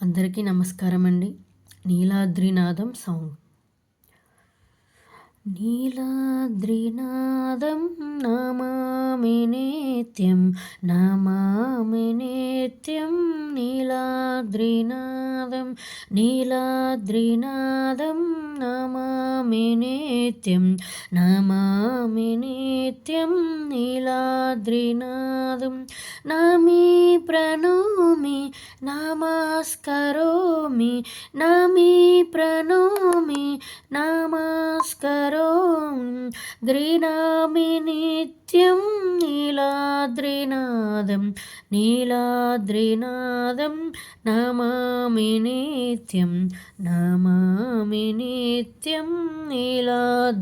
అందరికీ నమస్కారం అండి నీలాద్రినాదం సాంగ్ నీలాద్రినాదం నమామి నిత్యం నమామి నేత్యం నీలాద్రినాదం నీలాద్రినాదం నమామి నిత్యం నమామి నిత్యం నీలాద్రినాదం నమీ ప్రణో നമസ്കരോമി നമീ പ്രണോമി നമസ്കരോമി ദ്രിനാമി നിത്യം നീലാദ്രിനാഥം നീലാദ്രിനാഥം നമാമി നിത്യം നമാമി നിത്യം നീലാദ്രിനാഥം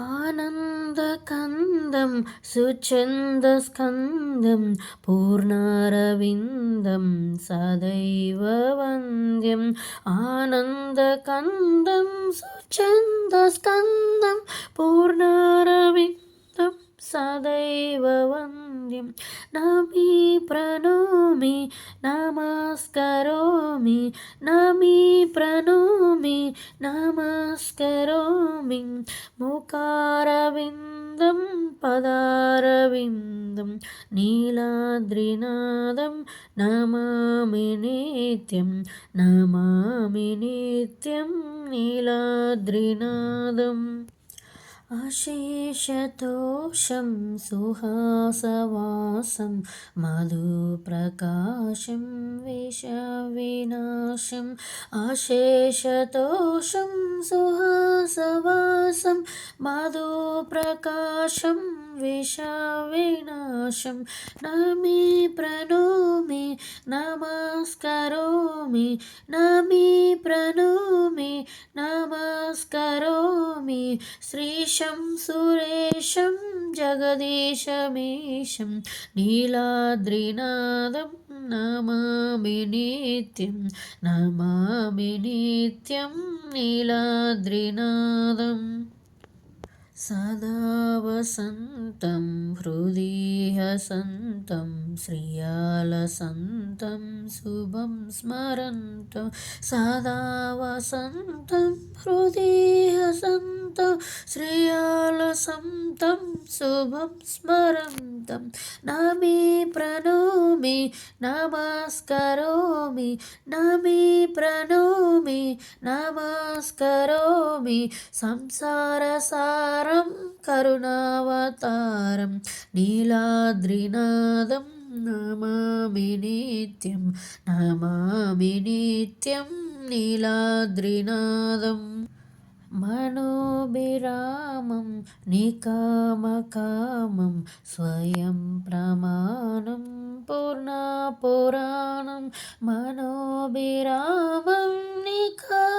आनन्दकन्दं सुचन्दस्कन्दं पूर्णारविन्दं सदैव वन्द्यम् आनन्दकन्दं सुचन्दस्कन्दं पूर्णारविन्दं सदैव वन्द्यं नमी प्रणोमि नमस्करोमि नमी നമാമി നമസ്കരോമി മുക്കാരവിന്ദം പദാരവിന്ദം നീലാദ്രിനാഥം നമാമി നിത്യം നമാമി നിത്യം നീലാദ്രിനാഥം അശേഷതോഷം സുഹാസവാസം മധുപ്രകാശം വിഷവിനാശം. അശേഷതോഷം സുഹാസവാസം മധുപ്രകാശം വിഷവിനാശം. നമി പ്രണോമി നമസ്കരോമി നമി പ്രണോ नमस्करोमि श्रीशं सुरेशं जगदीशमीशं नीलाद्रिनादं नमामि नित्यं नमामि नित्यं नीलाद्रिनादम् सदा वसन्तं हृदि हसन्तं श्रियालसन्तं शुभं स्मरन्तं सदा वसन्तं हृदि हसन्तं श्रियालसन्तं शुभं स्मरन्तं नमि प्रणोमि నమామి నమస్కరోమి నమి ప్రణోమి నమస్కరోమి. సంసారసారం కరుణావతారం నీలాద్రినాదం నమామి నిత్యం నమామి నిత్యం నీలాద్రినాదం. मनोभिरामं निकामकामं स्वयं प्रमाणं पूर्णापुराणं मनोभिरामं निका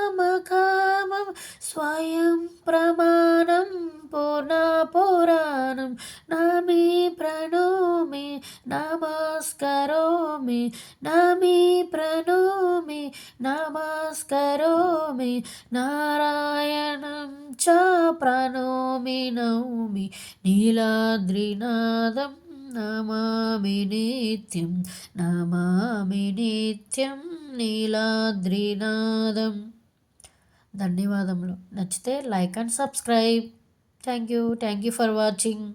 నమస్కరోమి నమి ప్రణోమి నమస్కరోమి నారాయణం చ ప్రణోమి నౌమి నీలాద్రినాదం నమామి నిత్యం నమామి నిత్యం నీలాద్రినాదం ధన్యవాదములు. నచ్చితే like and subscribe. Thank you. Thank you for watching.